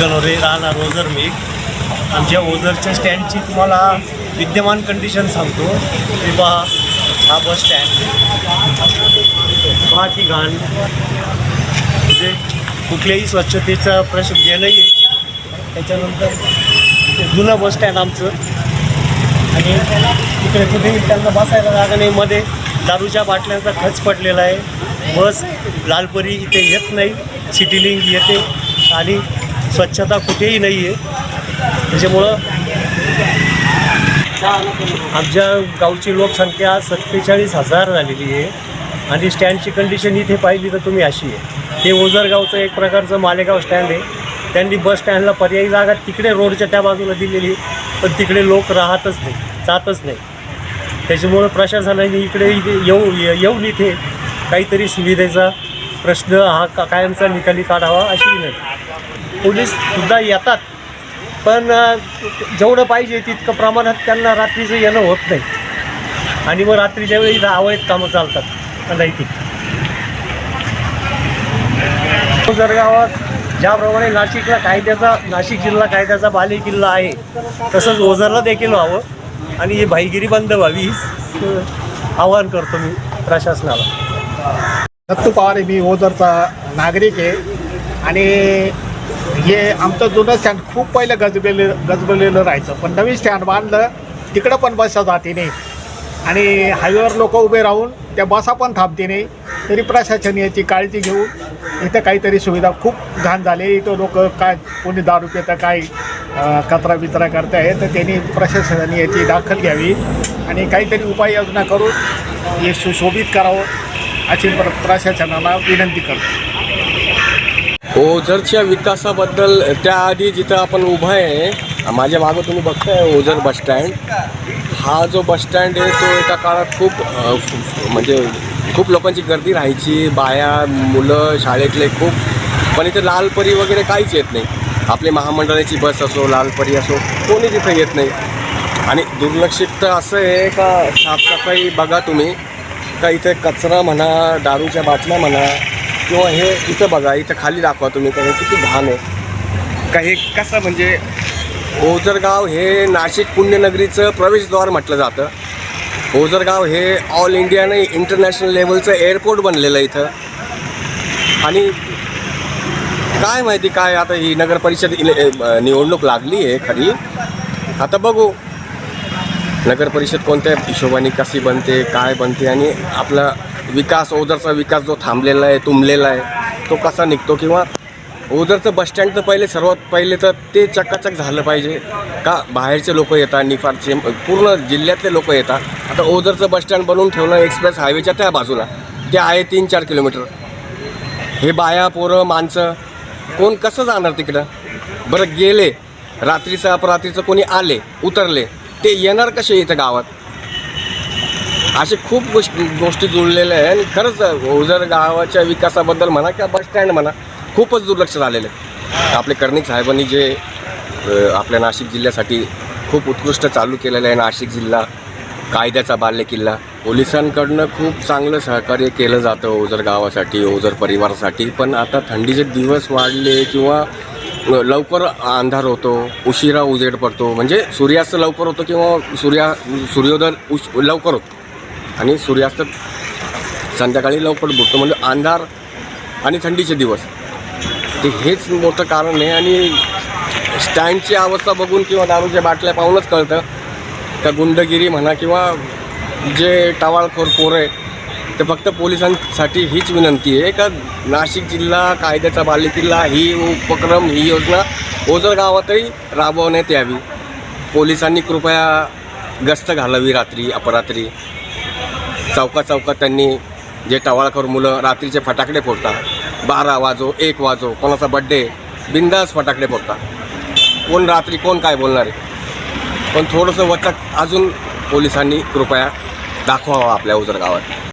गणोरे राहणार ओझर मी. आमच्या ओझरच्या स्टँडची तुम्हाला विद्यमान कंडिशन सांगतो की बा हा बस स्टँड पहा घाण. म्हणजे कुठल्याही स्वच्छतेचा प्रश्न हे नाही आहे त्याच्यानंतर जुनं बस स्टँड आमचं. आणि इकडे कुठेही त्यांना बसायला जागा नाही. मध्ये दारूच्या बाटल्यांचा खच पडलेला आहे. बस लालपरी इथे येत नाही. सिटी लिंक येते. आणि स्वच्छता कुठेही नाही आहे त्याच्यामुळं आमच्या गावची लोकसंख्या सत्तेचाळीस हजार झालेली आहे. आणि स्टँडची कंडिशन इथे पाहिली तर तुम्ही अशी आहे. हे ओझरगावचं एक प्रकारचं मालेगाव स्टँड आहे. त्यांनी बस स्टँडला पर्यायी जागा तिकडे रोडच्या त्या बाजूला दिलेली आहे. पण तिकडे लोक राहतच नाही जातच नाही. त्याच्यामुळं प्रशासनाने इकडे इथे येऊ येऊन इथे काहीतरी सुविधेचा प्रश्न हा का कायमचा निकाली काढावा अशी विनंती. पोलीससुद्धा येतात. पण जेवढं पाहिजे तितकं प्रमाणात त्यांना रात्रीचं येणं होत नाही. आणि मग रात्रीच्या वेळी इथं अवैध कामं चालतात नैतिक जळगावात ज्याप्रमाणे नाशिकला कायद्याचा नाशिक जिल्हा कायद्याचा बाले किल्ला आहे तसंच ओझरला देखील व्हावं. आणि ही भाईगिरी बंद व्हावी आवाहन करतो मी प्रशासनाला. दत्तू पवार आहे, मी ओझरचा नागरिक आहे. आणि हे आमचं जुनं स्टँड खूप पहिलं गजबेले गजबलेलं राहायचं. पण नवीन स्टँड बांधलं तिकडं पण बसा जाते नाही आणि हायवेवर लोक उभे राहून त्या बसा पण थांबते नाही तरी प्रशासन याची काळजी घेऊन इथं काहीतरी सुविधा खूप घाण झाली. इथं लोक काय कोणी दारू पितं काय कचरा बिचरा करत आहे तर त्यांनी प्रशासनाने याची दाखल घ्यावी आणि काहीतरी उपाययोजना करून हे सुशोभित करावं अशी प्र प्रशासनाला विनंती करतो. हो, ओझरच्या विकासाबद्दल त्याआधी जिथं आपण उभं आहे माझ्या मागं तुम्ही बघताय ओझर बसस्टँड हा जो बसस्टँड आहे तो एका काळात खूप म्हणजे खूप लोकांची गर्दी राहायची. बाया मुलं शाळेतले खूप. पण इथे लालपरी वगैरे काहीच येत नाही. आपली महामंडळाची बस असो लालपरी असो कोणी तिथं येत नाही. आणि दुर्लक्षित तर असं आहे का साफसफाई बघा तुम्ही. का इथे कचरा म्हणा दारूच्या बाटल्या म्हणा किंवा हे इथं बघा इथं खाली दाखवा तुम्ही कारण हे किती घाण आहे. का हे कसं म्हणजे ओझरगाव हे नाशिक पुण्यनगरीचं प्रवेशद्वार म्हटलं जातं. ओझरगाव हे ऑल इंडियाने इंटरनॅशनल लेवलचं एअरपोर्ट बनलेलं आहे इथं. आणि काय माहिती काय आता ही नगर परिषद निवडणूक लागली आहे खरी. आता बघू. नगर परिषद कोणत्या हिशोबाने कशी बनते काय बनते आणि आपला विकास ओझरचा विकास जो थांबलेला आहे तुंबलेला आहे तो कसा निघतो किंवा ओझरचं बसस्टँड तर पहिले सर्वात पहिले तर ते चकाचक झालं पाहिजे. का बाहेरचे लोक येतात निफारचे पूर्ण जिल्ह्यातले लोक येतात. आता ओझरचं बसस्टँड बनवून ठेवलं एक्सप्रेस हायवेच्या त्या बाजूला. ते आहे तीन चार किलोमीटर. हे बाया पोरं माणसं कोण कसं जाणार तिकडं? बरं गेले. रात्रीचं अपरात्रीचं कोणी आले उतरले. ते येणार कसे इथं गावात? असे खूप गोष्टी गोष्टी जुळलेल्या आहे आणि खरंच ओझर गावाच्या विकासाबद्दल म्हणा किंवा बस स्टँड म्हणा खूपच दुर्लक्ष झालेलं आहे. आपले कर्णिक साहेबांनी जे आपल्या नाशिक जिल्ह्यासाठी खूप उत्कृष्ट चालू केलेलं आहे नाशिक जिल्हा कायद्याचा बाल्य किल्ला पोलिसांकडनं खूप चांगलं सहकार्य केलं जातं ओझर गावासाठी ओझर परिवारासाठी. पण आता थंडीचे दिवस वाढले किंवा लवकर अंधार होतो उशिरा उजेड पडतो. म्हणजे सूर्यास्त लवकर होतो किंवा सूर्या सूर्योदय उश लवकर होतो. आणि सूर्यास्त संध्याकाळी लवकर बुडतो. म्हणजे अंधार आणि थंडीचे दिवस. ते हेच मोठं कारण आहे आणि स्टँडची अवस्था बघून किंवा दारूच्या बाटल्या पाहूनच कळतं. का गुंडगिरी म्हणा किंवा जे टवाळखोर पोरं आहे तर फक्त पोलिसांसाठी हीच विनंती आहे का नाशिक जिल्हा कायद्याचा बालेकिल्ला ही उपक्रम ही योजना ओझर गावातही राबवण्यात यावी. पोलिसांनी कृपया गस्त घालावी रात्री अपरात्री. चौका चौकात त्यांनी जे टवाळखोर मुलं रात्रीचे फटाकडे फोडतात बारा वाजो एक वाजो कोणाचा बड्डे बिंदास फटाकडे फोडतात. कोण रात्री कोण काय बोलणार आहे? पण थोडंसं वचक अजून पोलिसांनी कृपया दाखवावं आपल्या उजर गावात.